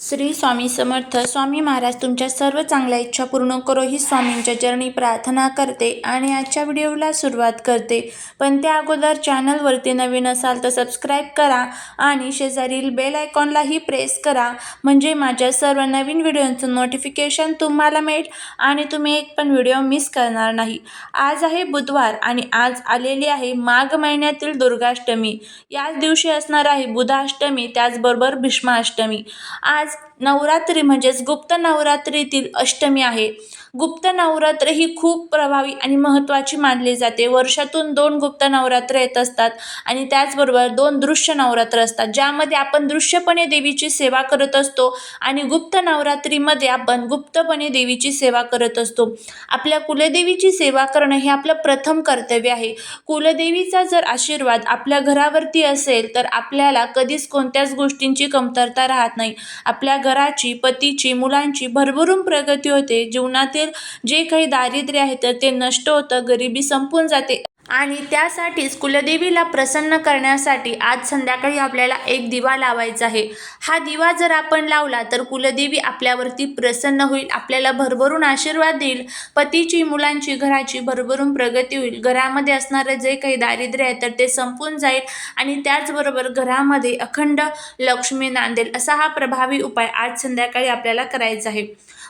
श्री स्वामी समर्थ. स्वामी महाराज तुमच्या सर्व चांगल्या इच्छा पूर्ण करो ही स्वामींच्या चरणी प्रार्थना करते आणि आजच्या व्हिडिओला सुरुवात करते. पण त्या अगोदर चॅनलवरती नवीन असाल तर सबस्क्राईब करा आणि शेजारील बेल आयकॉनलाही प्रेस करा. म्हणजे माझ्या सर्व नवीन व्हिडिओचं नोटिफिकेशन तुम्हाला मिळेल आणि तुम्ही एक पण व्हिडिओ मिस करणार नाही. आज आहे बुधवार आणि आज आलेली आहे माघ महिन्यातील दुर्गाष्टमी. याच दिवशी असणार आहे बुधाष्टमी त्याचबरोबर भीष्माष्टमी. आज guys. नवरात्री म्हणजेच गुप्त नवरात्रीतील अष्टमी आहे. गुप्त नवरात्र ही खूप प्रभावी आणि महत्त्वाची मानली जाते. वर्षातून दोन गुप्त नवरात्र येत असतात आणि त्याचबरोबर दोन दृश्य नवरात्र असतात ज्यामध्ये आपण दृश्यपणे देवीची सेवा करत असतो आणि गुप्त नवरात्रीमध्ये आपण गुप्तपणे देवीची सेवा करत असतो. आपल्या कुलदेवीची सेवा करणं हे आपलं प्रथम कर्तव्य आहे. कुलदेवीचा जर आशीर्वाद आपल्या घरावरती असेल तर आपल्याला कधीच कोणत्याच गोष्टींची कमतरता राहत नाही. आपल्या घराची पतीची मुलांची भरभरून प्रगती होते. जीवनातील जे काही दारिद्र्य आहे तर ते नष्ट होतं. गरिबी संपून जाते. आणि त्यासाठीच कुलदेवीला प्रसन्न करण्यासाठी आज संध्याकाळी आपल्याला एक दिवा लावायचा आहे. हा दिवा जर आपण लावला तर कुलदेवी आपल्यावरती प्रसन्न होईल आपल्याला भरभरून आशीर्वाद देईल. पतीची मुलांची घराची भरभरून प्रगती होईल. घरामध्ये असणारं जे काही दारिद्र्य आहे तर ते संपून जाईल आणि त्याचबरोबर घरामध्ये अखंड लक्ष्मी नांदेल असा हा प्रभावी उपाय आज संध्याकाळी आपल्याला करायचा आहे.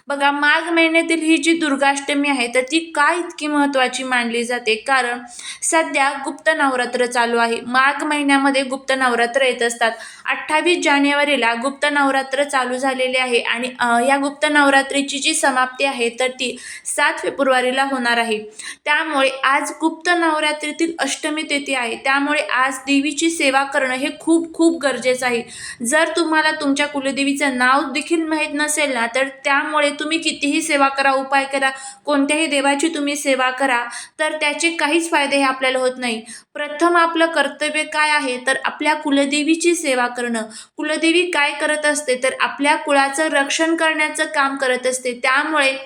बघा माघ महिन्यातील ही जी दुर्गाष्टमी आहे तर ती का इतकी महत्त्वाची मानली जाते? कारण सध्या गुप्त नवरात्र चालू आहे. माघ महिन्यामध्ये गुप्त नवरात्र येत असतात. अठ्ठावीस जानेवारीला गुप्त नवरात्र चालू झालेले आहे आणि या गुप्त नवरात्रीची जी समाप्ती आहे तर ती सात फेब्रुवारीला होणार आहे. त्यामुळे आज गुप्त नवरात्रीतील अष्टमी तिथी आहे. त्यामुळे आज देवीची सेवा करणं हे खूप खूप गरजेचं आहे. जर तुम्हाला तुमच्या कुलदेवीचं नाव देखील माहीत नसेल ना तर त्यामुळे तुम्ही कितीही सेवा करा उपाय करा कोणत्याही देवाची तुम्ही सेवा करा तर त्याचे काहीच फायदे हे आपल्याला होत नाही. प्रथम आपलं कर्तव्य काय आहे? तर आपल्या कुलदेवीची सेवा करणं. कुलदेवी काय करत असते? तर आपल्या कुळाचं रक्षण करण्याचं काम करत असते. त्यामुळे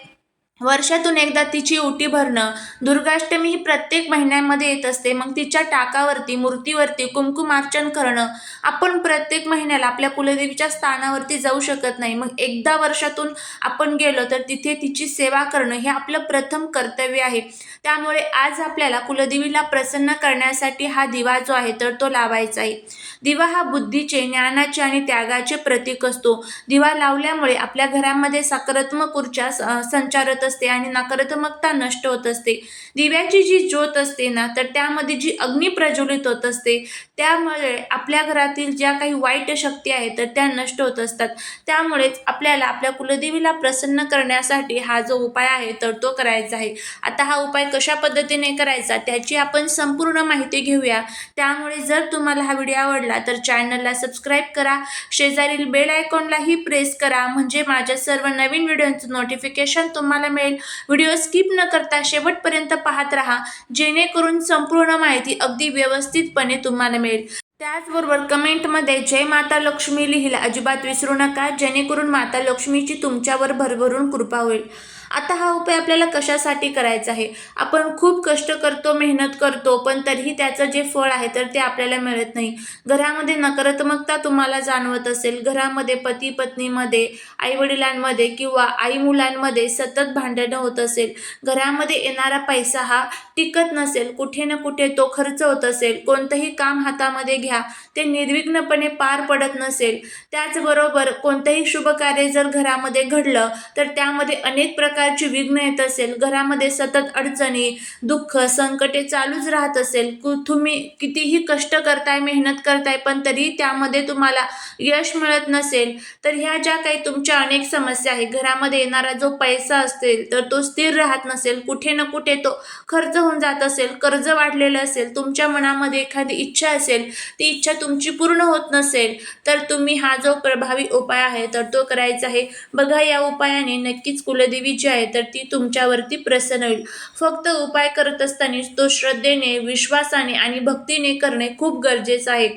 वर्षातून एकदा तिची ओटी भरणं दुर्गाष्टमी ही प्रत्येक महिन्यामध्ये येत असते. मग तिच्या टाकावरती मूर्तीवरती कुंकुमार्चन करणं आपण प्रत्येक महिन्याला आपल्या कुलदेवीच्या स्थानावरती जाऊ शकत नाही. मग एकदा वर्षातून आपण गेलो तर तिथे तिची सेवा करणं हे आपलं प्रथम कर्तव्य आहे. त्यामुळे आज आपल्याला कुलदेवीला प्रसन्न करण्यासाठी हा दिवा जो आहे तर तो लावायचा आहे. दिवा हा बुद्धीचे ज्ञानाचे आणि त्यागाचे प्रतीक असतो. दिवा लावल्यामुळे आपल्या घरामध्ये सकारात्मक ऊर्जा स- संचारत असते आणि नकारात्मकता नष्ट होत असते. दिव्याची जी ज्योत असते ना तर त्यामध्ये जी अग्नी प्रज्वलित होत असते त्यामुळे आपल्या घरातील ज्या काही वाईट शक्ती आहेत तर त्या नष्ट होत असतात. त्यामुळेच आपल्याला आपल्या कुलदेवीला प्रसन्न करण्यासाठी हा जो उपाय आहे तर तो करायचा आहे. आता हा उपाय कशा पद्धतीने करायचा त्याची आपण संपूर्ण माहिती घेऊया. त्यामुळे जर तुम्हाला हा व्हिडिओ आवडला तर चॅनलला सबस्क्राईब करा. शेजारील बेल आयकॉनलाही प्रेस करा म्हणजे माझ्या सर्व नवीन व्हिडिओचं नोटिफिकेशन तुम्हाला मिळेल. व्हिडिओ स्किप न करता शेवटपर्यंत पाहत राहा. जेणेकरून संपूर्ण माहिती अगदी व्यवस्थितपणे तुम्हाला मिळेल. त्याचबरोबर कमेंटमध्ये जय माता लक्ष्मी लिहिला अजिबात विसरू नका जेणेकरून माता लक्ष्मीची तुमच्यावर भरभरून कृपा होईल. आता हा उपाय आपल्याला कशासाठी करायचा आहे? आपण खूप कष्ट करतो मेहनत करतो पण तरीही त्याचं जे फळ आहे तर ते आपल्याला मिळत नाही. घरामध्ये नकारात्मकता तुम्हाला जाणवत असेल. घरामध्ये पती पत्नीमध्ये आईवडिलांमध्ये किंवा आई मुलांमध्ये सतत भांडणं होत असेल. घरामध्ये येणारा पैसा हा टिकत नसेल. कुठे ना कुठे तो खर्च होत असेल. कोणतंही काम हातामध्ये घ्या. ते निर्विघ्नपणे पार पडत नसेल. त्याचबरोबर कोणतंही शुभ कार्य जर घरामध्ये घडलं तर त्यामध्ये अनेक प्रकारची विघ्न येत असेल घरामध्ये सतत अडचणी दुःख संकटे चालूच राहत असेल कु तुम्ही कितीही कष्ट करताय मेहनत करताय पण तरी त्यामध्ये तुम्हाला यश मिळत नसेल तर ह्या ज्या काही तुमच्या अनेक समस्या आहे घरामध्ये येणारा जो पैसा असेल तर तो स्थिर राहत नसेल कुठे ना कुठे तो खर्च होऊन जात असेल कर्ज वाढलेलं असेल तुमच्या मनामध्ये एखादी इच्छा असेल ती इच्छा तुमची पूर्ण होत नसेल तर तुम्ही हा जो प्रभावी उपाय आहे तर तो करायचा आहे. बघा या उपायाने नक्कीच कुलदेवी जी आहे तर ती तुमच्यावरती प्रसन्न होईल. फक्त उपाय करत असताना तो श्रद्धेने विश्वासाने आणि भक्तीने करणे खूप गरजेचं आहे.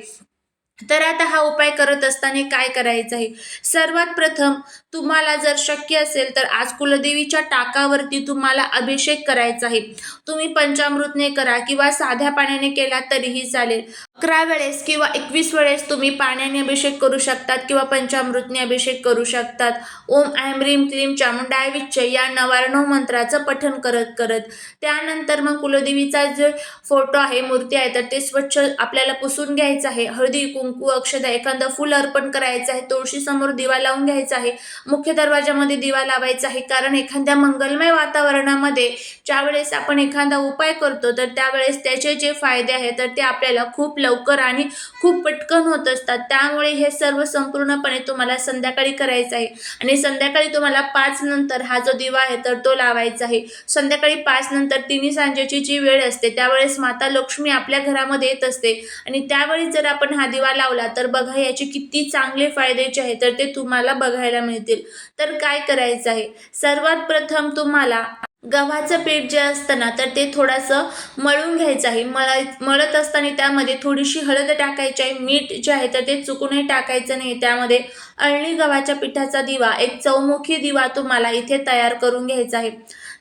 तर आता हा उपाय करत असताना काय करायचं आहे? सर्वात प्रथम तुम्हाला जर शक्य असेल तर आज कुलदेवीच्या टाकावरती तुम्हाला अभिषेक करायचा आहे. तुम्ही पंचामृतने करा किंवा साध्या पाण्याने केला तरीही चालेल. अकरा वेळेस किंवा एकवीस वेळेस तुम्ही पाण्याने अभिषेक करू शकतात किंवा पंचामृतने अभिषेक करू शकतात. ओम ऐम रीम क्लीम चामुंडाय विच्चय या नवारणव मंत्राचं पठण करत करत. त्यानंतर मग कुलदेवीचा जे फोटो आहे मूर्ती आहे तर ते स्वच्छ आपल्याला पुसून घ्यायचं आहे. हळदी कुंकू अक्षदा एखादं फुल अर्पण करायचं आहे. तुळशीसमोर दिवा लावून घ्यायचा आहे. मुख्य दरवाजामध्ये दिवा लावायचा आहे. कारण एखाद्या मंगलमय वातावरणामध्ये ज्यावेळेस आपण एखादा उपाय करतो तर त्यावेळेस त्याचे जे फायदे आहेत तर ते आपल्याला खूप लवकर आणि खूप पटकन होत असतात. त्यामुळे हे सर्व संपूर्णपणे तुम्हाला संध्याकाळी करायचं आहे. आणि संध्याकाळी तुम्हाला पाच नंतर हा जो दिवा आहे तर तो लावायचा आहे. संध्याकाळी पाच नंतर तिन्ही सांजेची जी वेळ असते त्यावेळेस माता लक्ष्मी आपल्या घरामध्ये येत असते. आणि त्यावेळी जर आपण हा दिवा लावला तर बघा याचे किती चांगले फायद्याचे आहे तर ते तुम्हाला बघायला मिळतील. तर काय करायचं आहे? सर्वात प्रथम तुम्हाला गव्हाचं पीठ जे असतं ना तर ते थोडंसं मळून घ्यायचं आहे. मळाय मळत असताना त्यामध्ये थोडीशी हळद टाकायची आहे. मीठ जे आहे तर ते चुकूनही टाकायचं नाही. त्यामध्ये अळणी गव्हाच्या पिठाचा दिवा एक चौमुखी दिवा तुम्हाला इथे तयार करून घ्यायचा आहे.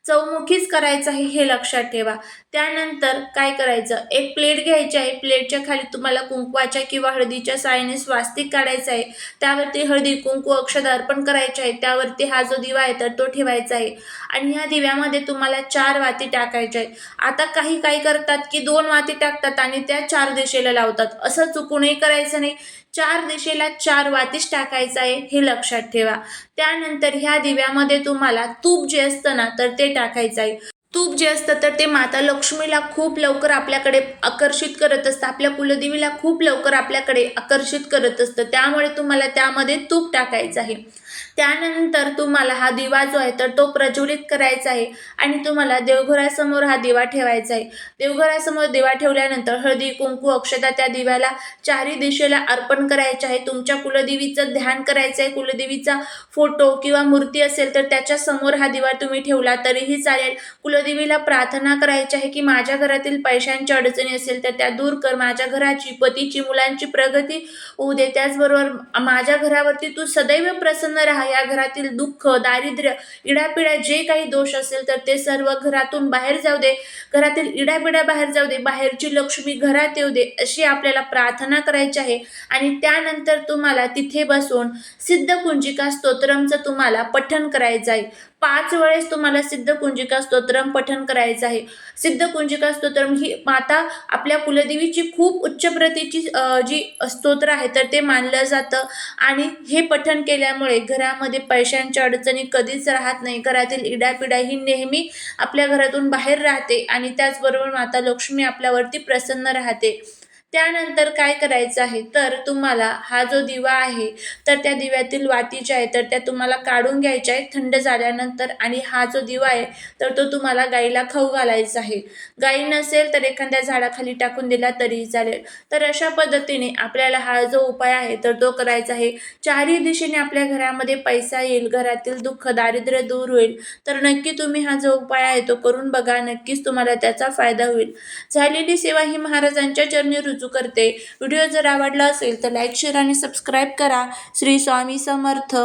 चौमुखीच करायचं आहे हे लक्षात ठेवा. त्यानंतर काय करायचं? एक प्लेट घ्यायची आहे. प्लेटच्या खाली तुम्हाला कुंकवाच्या किंवा हळदीच्या सायने स्वास्तिक काढायचं आहे. त्यावरती हळदी कुंकू अक्षद अर्पण करायचे आहे. त्यावरती हा जो दिवा आहे तर तो ठेवायचा आहे. आणि ह्या दिव्यामध्ये तुम्हाला चार वाती टाकायच्या आहेत. आता काही काय करतात की दोन वाती टाकतात आणि त्या चार दिशेला लावतात. असं चुकूनही करायचं नाही. चार दिशेला चार वातीच टाकायचं आहे हे लक्षात ठेवा. त्यानंतर ह्या दिव्यामध्ये तुम्हाला तूप जे असतं ना तर ते टाकायचं आहे. तूप जे असतं तर ते माता लक्ष्मीला खूप लवकर आपल्याकडे आकर्षित करत असतं. आपल्या कुलदेवीला खूप लवकर आपल्याकडे आकर्षित करत असतं. त्यामुळे तुम्हाला त्यामध्ये तूप टाकायचं आहे. त्यानंतर तुम्हाला हा दिवा जो आहे तर तो प्रज्वलित करायचा आहे आणि तुम्हाला देवघरासमोर हा दिवा ठेवायचा आहे. देवघरासमोर दिवा ठेवल्यानंतर हळदी कुंकू अक्षता त्या दिव्याला चारी दिशेला अर्पण करायचे आहे. तुमच्या कुलदेवीचं ध्यान करायचं आहे. कुलदेवीचा फोटो किंवा मूर्ती असेल तर त्याच्यासमोर हा दिवा तुम्ही ठेवला तरीही चालेल. कुलदेवीला प्रार्थना करायची आहे की माझ्या घरातील पैशांची अडचणी असेल तर त्या दूर कर. माझ्या घराची पतीची मुलांची प्रगती होऊ दे. त्याचबरोबर माझ्या घरावरती तू सदैव प्रसन्न राहा या घरातील दुःख दारिद्र्य इडापिडा जे काही दोष असेल तर ते सर्व घरातून बाहेर जाऊ दे. घरातील इडापिडा बाहेर जाऊ दे. बाहेरची लक्ष्मी घरात येऊ दे अशी आपल्याला प्रार्थना करायची आहे. आणि त्यानंतर तुम्हाला तिथे बसून सिद्ध कुंजिका स्तोत्रमचं तुम्हाला पठण करायचं आहे. पाच वेळेस तुम्हाला सिद्ध कुंजिका स्तोत्रम पठण करायचं आहे. सिद्ध कुंजिका स्तोत्रम ही माता आपल्या कुलदेवीची खूप उच्च प्रतीची जी स्तोत्र आहे तर ते मानलं जातं. आणि हे पठण केल्यामुळे घरामध्ये पैशांच्या अडचणी कधीच राहत नाही. घरातील इडापिडा ही नेहमी आपल्या घरातून बाहेर राहते आणि त्याचबरोबर माता लक्ष्मी आपल्यावरती प्रसन्न राहते. त्यानंतर काय करायचं आहे? तर तुम्हाला हा जो दिवा आहे तर त्या दिव्यातील वाती ज्या आहेत तर त्या तुम्हाला काढून घ्यायच्या आहेत थंड झाल्यानंतर आणि हा जो दिवा आहे तर तो तुम्हाला गाईला खाऊ घालायचा आहे. गाई नसेल तर एखाद्या झाडाखाली टाकून दिला तरीही चालेल. तर अशा पद्धतीने आपल्याला हा जो उपाय आहे तर तो करायचा आहे. चारही दिशेने आपल्या घरामध्ये पैसा येईल घरातील दुःख दारिद्र्य दूर होईल. तर नक्की तुम्ही हा जो उपाय आहे तो करून बघा. नक्कीच तुम्हाला त्याचा फायदा होईल. झालेली सेवा ही महाराजांच्या चरणी रुजू करते. व्हिडिओ जर आवडला असेल तर लाईक शेअर आणि सबस्क्राईब करा. श्री स्वामी समर्थ.